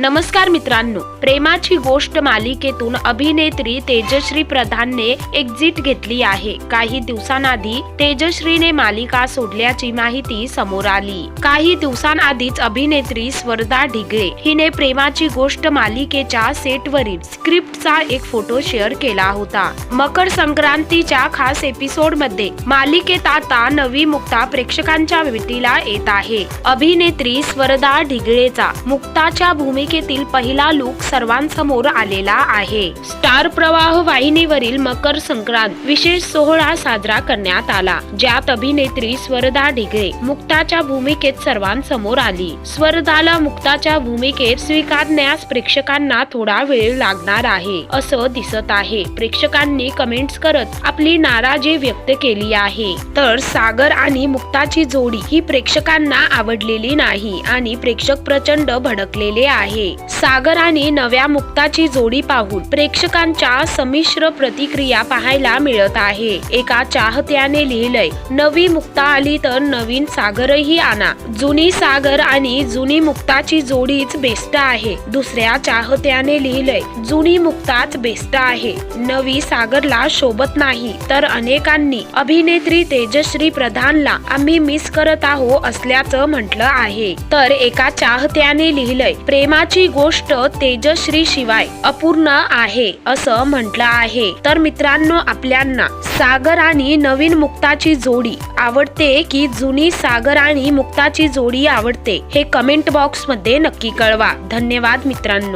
नमस्कार मित्रांनो प्रेमाची गोष्ट मालिकेतून अभिनेत्री तेजश्री प्रधानने एक्झिट घेतली आहे. काही दिवसांआधी तेजश्रीने मालिका सोडल्याची माहिती समोर आली. काही दिवसांआधीच अभिनेत्री स्वर्धा ढिगळे हिने प्रेमाची गोष्ट मालिकेच्या सेटवरील स्क्रिप्टचा एक फोटो शेअर केला होता. मकर संक्रांतीच्या खास एपिसोडमध्ये मालिकेत आता नवी मुक्ता प्रेक्षकांच्या भेटीला येत आहे. अभिनेत्री स्वर्धा ढिगळेचा मुक्ताच्या मालिकेतील पहिला लुक सर्वांसमोर आलेला आहे. स्टार प्रवाह वाहिनीवरील मकर संक्रांत विशेष सोहळा साजरा करण्यात आला ज्यात अभिनेत्री स्वर्धा ढिगळे मुक्ताच्या भूमिकेत सर्वांसमोर आली. स्वर्धाला मुक्ताच्या भूमिकेत स्वीकारण्यास प्रेक्षकांना थोडा वेळ लागणार आहे असं दिसत आहे. प्रेक्षकांनी कमेंट्स करत आपली नाराजी व्यक्त केली आहे. तर सागर आणि मुक्ताची जोडी ही प्रेक्षकांना आवडलेली नाही आणि प्रेक्षक प्रचंड भडकलेले आहे सागर आणि नव्या मुक्ताची जोडी पाहून प्रेक्षकांच्या संमिश्र प्रतिक्रिया पाहायला मिळत आहे. एका चाहत्याने लिहिलंय नवी मुक्ता आली तर नवीन सागरही आणा. जुनी सागर आणि जुनी मुक्ताची जोडीच बेस्ट आहे. दुसऱ्या चाहत्याने लिहिलंय जुनी मुक्ताच बेस्ट आहे. नवी सागरला शोभत नाही तर अनेकांनी अभिनेत्री तेजश्री प्रधानला आम्ही मिस करत आहो असल्याचं म्हटलं आहे. तर एका चाहत्याने लिहिलंय महत्वाची गोष्ट तेजश्री शिवाय अपूर्ण आहे असं म्हटलं आहे. तर मित्रांनो आपल्यांना सागर आणि नवीन मुक्ताची जोडी आवडते की जुनी सागर आणि मुक्ताची जोडी आवडते हे कमेंट बॉक्समध्ये नक्की कळवा. धन्यवाद मित्रांनो.